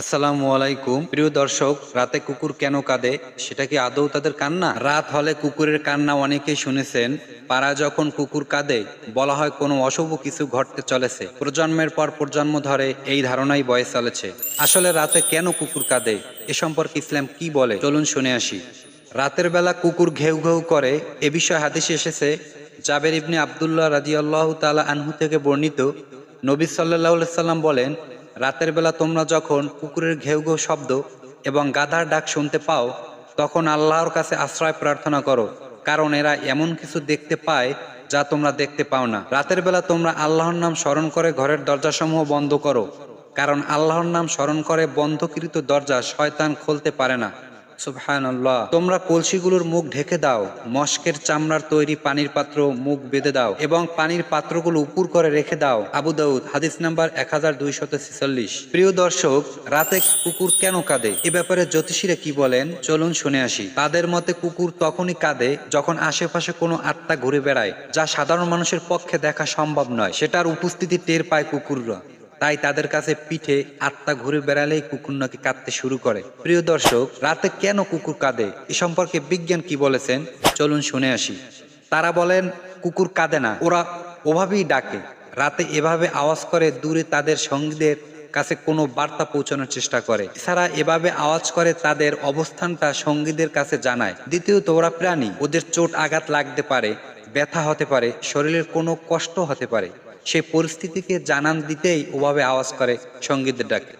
আসসালামু আলাইকুম। প্রিয় দর্শক, রাতে কুকুর কেন কাঁদে? সেটা কি আদৌ তাদের কান্না? রাত হলে কুকুরের কান্না অনেকেই শুনেছেন, পাড়া যখন কুকুর কাঁদে, বলা হয় কোনো অশুভ কিছু ঘটতে চলেছে। প্রজন্মের পর প্রজন্ম ধরে এই ধারণাই বয়ে চলেছে। আসলে রাতে কেন কুকুর কাঁদে? এ সম্পর্কে ইসলাম কি বলে? চলুন শুনে আসি। রাতের বেলা কুকুর ঘেউ ঘেউ করে, এ বিষয়ে হাদিসে এসেছে, জাবের ইবনে আবদুল্লাহ রাজিয়াল্লাহ তালা আনহু থেকে বর্ণিত। নবী সাল্লাহ সাল্লাম বলেন রাতের বেলা তোমরা যখন কুকুরের ঘেউ ঘেউ শব্দ এবং গাধার ডাক শুনতে পাও, তখন আল্লাহর কাছে আশ্রয় প্রার্থনা করো, কারণ এরা এমন কিছু দেখতে পায় যা তোমরা দেখতে পাও না। রাতের বেলা তোমরা আল্লাহর নাম স্মরণ করে ঘরের দরজাসমূহ বন্ধ করো, কারণ আল্লাহর নাম স্মরণ করে বন্ধকৃত দরজা শয়তান খুলতে পারে না। সুবহানাল্লাহ। তোমরা কলসিগুলোর মুখ ঢেকে দাও, মস্কের চামড়ার তৈরি পানির পাত্র মুখ বেঁধে দাও এবং পানির পাত্রগুলো উপর করে রেখে দাও। আবু দাউদ, হাদিস নাম্বার এক প্রিয় দর্শক, রাতে কুকুর কেন কাঁদে? এ ব্যাপারে জ্যোতিষীরা কি বলেন? চলুন শুনে আসি। তাদের মতে কুকুর তখনই কাঁদে যখন আশেপাশে কোনো আত্মা ঘুরে বেড়ায়, যা সাধারণ মানুষের পক্ষে দেখা সম্ভব নয়। সেটার উপস্থিতি টের পায় কুকুররা। তাই তাদের কাছে পিঠে আত্মা ঘুরে বেড়ালেই কুকুর নাকি কাঁদতে শুরু করে। প্রিয় দর্শক, রাতে কেন কুকুর কাঁদে? এ সম্পর্কে বিজ্ঞান কি বলেছেন? চলুন শুনে আসি। তারা বলেন, কুকুর কাঁদে না, ওরা ওভাবেই ডাকে। রাতে এভাবে আওয়াজ করে, দূরে তাদের সঙ্গীদের কাছে কোনো বার্তা পৌঁছানোর চেষ্টা করে। এছাড়া এভাবে আওয়াজ করে, তাদের অবস্থানটা সঙ্গীদের কাছে জানায়। দ্বিতীয়ত, ওরা প্রাণী। ওদের চোট আঘাত লাগতে পারে, ব্যথা হতে পারে, শরীরের কোনো কষ্ট হতে পারে। সেই পরিস্থিতিকে জানান দিতেই ওভাবে আওয়াজ করে সঙ্গীতের ডাকে।